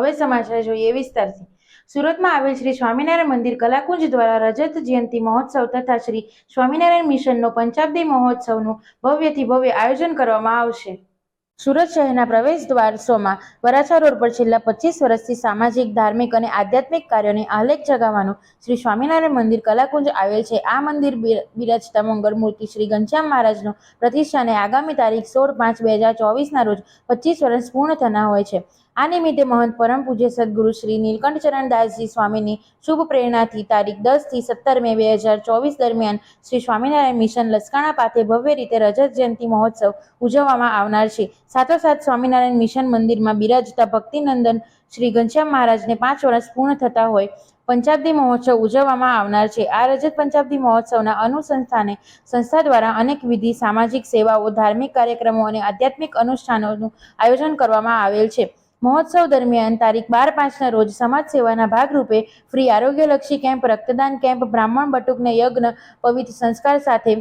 હવે સમાચાર જોઈએ વિસ્તારથી. સુરતમાં આવેલ શ્રી સ્વામિનારાયણ મંદિર કલાકુંજ દ્વારા રજત જયંતિ મહોત્સવ તથા શ્રી સ્વામિનારાયણ મિશનનો પંચાબ્દી મહોત્સવનું ભવ્યથી ભવ્ય આયોજન કરવામાં આવશે. સુરત શહેરના પ્રવેશ દ્વાર શોમાં વરાછા રોડ પર છેલ્લા પચીસ વર્ષથી સામાજિક, ધાર્મિક અને આધ્યાત્મિક કાર્યોને આલેખ જગાવવાનું શ્રી સ્વામિનારાયણ મંદિર કલાકુંજ આવેલ છે. આ મંદિર બિર- બિરાજતા મંગળ મૂર્તિ શ્રી ઘનશ્યામ મહારાજનો પ્રતિષ્ઠાને આગામી તારીખ સોળ પાંચ બે હજાર ચોવીસના રોજ પચીસ વર્ષ પૂર્ણ થના હોય છે. આ નિમિત્તે મહંત પરમ પૂજ્ય સદગુરુ શ્રી નીલકંઠચરણ દાસજી સ્વામીની શુભ પ્રેરણાથી તારીખ દસથી સત્તર મે બે હજાર ચોવીસ દરમિયાન શ્રી સ્વામિનારાયણ મિશન લસકાણા પાથે ભવ્ય રીતે રજત જયંતિ મહોત્સવ ઉજવવામાં આવનાર છે. સાથોસાથ સ્વામિનારાયણ મિશન મંદિરમાં બિરાજતા ભક્તિનંદન શ્રી ઘનશ્યામ મહારાજને પાંચ વર્ષ પૂર્ણ થતા હોય પંચાબ્દી મહોત્સવ ઉજવવામાં આવનાર છે. આ રજત પંચાબ્દી મહોત્સવના અનુસંસ્થાને સંસ્થા દ્વારા અનેક વિધિ, સામાજિક સેવાઓ, ધાર્મિક કાર્યક્રમો અને આધ્યાત્મિક અનુષ્ઠાનોનું આયોજન કરવામાં આવેલ છે. મહોત્સવ દરમિયાન તારીખ બાર પાંચના રોજ સમાજ સેવાના ભાગરૂપે ફ્રી આરોગ્યલક્ષી કેમ્પ, રક્તદાન કેમ્પ, બ્રાહ્મણ બટુકને યજ્ઞ, પવિત્ર સંસ્કાર સાથે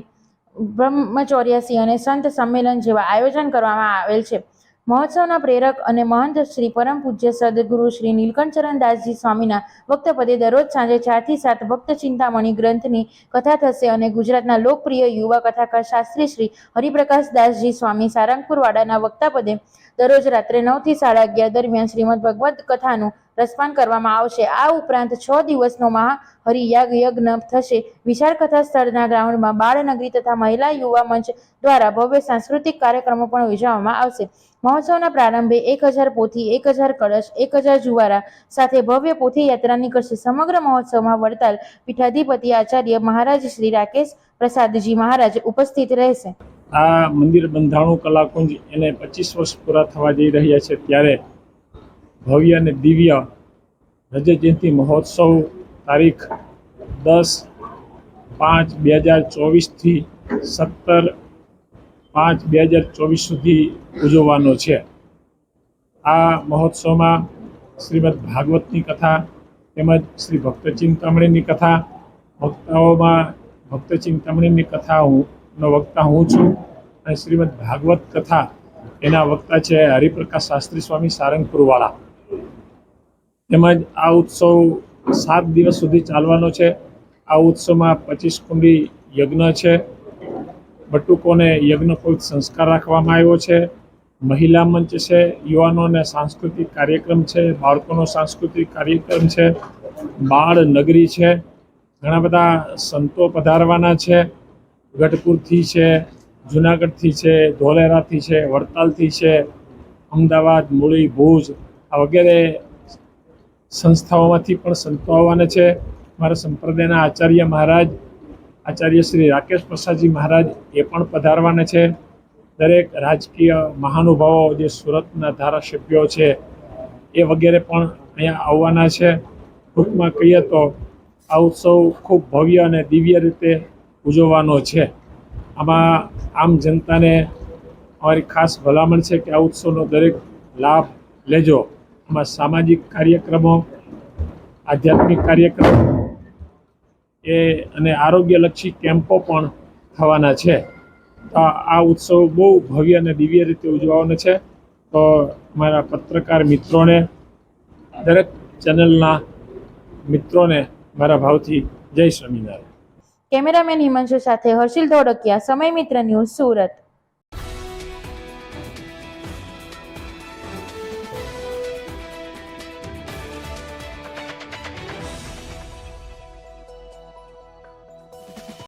બ્રહ્મચોર્યાસી અને સંત સંમેલન જેવા આયોજન કરવામાં આવેલ છે. મહોત્સવના પ્રેરક અને મહંત શ્રી પરમ પૂજ્ય સદગુરુ શ્રી નીલકંઠચરણ દાસજી સ્વામીના વક્તપદે દરરોજ સાંજે ચારથી સાત ભક્ત ચિંતામણી ગ્રંથની કથા થશે અને ગુજરાતના લોકપ્રિય યુવા કથાકાર શાસ્ત્રી શ્રી હરિપ્રકાશ દાસજી સ્વામી સારંગપુર વાડાના વક્તાપદે દરરોજ રાત્રે નવથી સાડા અગિયાર દરમિયાન શ્રીમદ ભગવદ્ કથાનું રસપાન કરવામાં આવશે. આ ઉપરાંત છ દિવસનો મહાહરિયાગ યજ્ઞ થશે. વિશાળ કથા સ્થળના ગ્રાઉન્ડમાં બાળનગરી તથા મહિલા યુવા મંચ દ્વારા ભવ્ય સાંસ્કૃતિક કાર્યક્રમો પણ યોજવામાં આવશે. મહોત્સવના પ્રારંભે એક હજાર પોથી એક હજાર કળશ, એક હજાર જુવારા સાથે ભવ્ય પોથી યાત્રા નીકળશે. સમગ્ર મહોત્સવમાં વડતાલ પીઠાધિપતિ આચાર્ય મહારાજ શ્રી રાકેશ પ્રસાદજી મહારાજ ઉપસ્થિત રહેશે. આ મંદિર બંધાણું કલાકુંજ એને પચીસ વર્ષ પૂરા થવા જઈ રહ્યા છે. ત્યારે ભવ્ય અને દિવ્ય રજત જયંતિ મહોત્સવ તારીખ દસ પાંચ બે હજાર ચોવીસથી સત્તર પાંચ બે હજાર ચોવીસ સુધી ઉજવવાનો છે. આ મહોત્સવમાં શ્રીમદ ભાગવતની કથા તેમજ શ્રી ભક્ત ચિંતામણીની કથા વક્તાઓમાં ભક્ત ચિંતામણીની કથા હું નો વક્તા હું છું અને શ્રીમદ ભાગવત કથા એના વક્તા છે હરિપ્રકાશ શાસ્ત્રી સ્વામી સારંગપુરવાળા. તેમજ આ ઉત્સવ સાત દિવસ સુધી ચાલવાનો છે. આ ઉત્સવમાં પચીસ કુંડી યજ્ઞ છે. બટુકોને યજ્ઞપવિત સંસ્કાર રાખવામાં આવ્યો છે. મહિલા મંચ છે. યુવાનોને સાંસ્કૃતિક કાર્યક્રમ છે. બાળકોનો સાંસ્કૃતિક કાર્યક્રમ છે. બાળ નગરી છે. ઘણા બધા સંતો પધારવાના છે. ગઢપુરથી છે, જુનાગઢથી છે, ધોલેરાથી છે, વડતાલથી છે, અમદાવાદ, મૂળી, ભુજ આ વગેરે સંસ્થાઓમાંથી પણ સંતો આવવાના છે. મારા સંપ્રદાયના આચાર્ય મહારાજ, આચાર્ય શ્રી રાકેશ પ્રસાદજી મહારાજ એ પણ પધારવાના છે. દરેક રાજકીય મહાનુભાવો, જે સુરતના ધારાસભ્યો છે, એ વગેરે પણ અહીંયા આવવાના છે. ટૂંકમાં કહીએ તો આ ઉત્સવ ખૂબ ભવ્ય અને દિવ્ય રીતે ઉજવવાનો છે. આમાં આમ જનતાને અમારી ખાસ ભલામણ છે કે આ ઉત્સવનો દરેક લાભ લેજો. આમાં સામાજિક કાર્યક્રમો, આધ્યાત્મિક કાર્યક્રમો એ અને આરોગ્યલક્ષી કેમ્પો પણ થવાના છે. તો આ ઉત્સવ બહુ ભવ્ય અને દિવ્ય રીતે ઉજવવાનો છે. તો મારા પત્રકાર મિત્રોને, દરેક ચેનલના મિત્રોને મારા ભાવથી જય સ્વામિનારાયણ. કેમેરામેન હિમાંશુ સાથે હર્ષિલ ધોળકિયા, સમય મિત્ર ન્યૂઝ સુરત.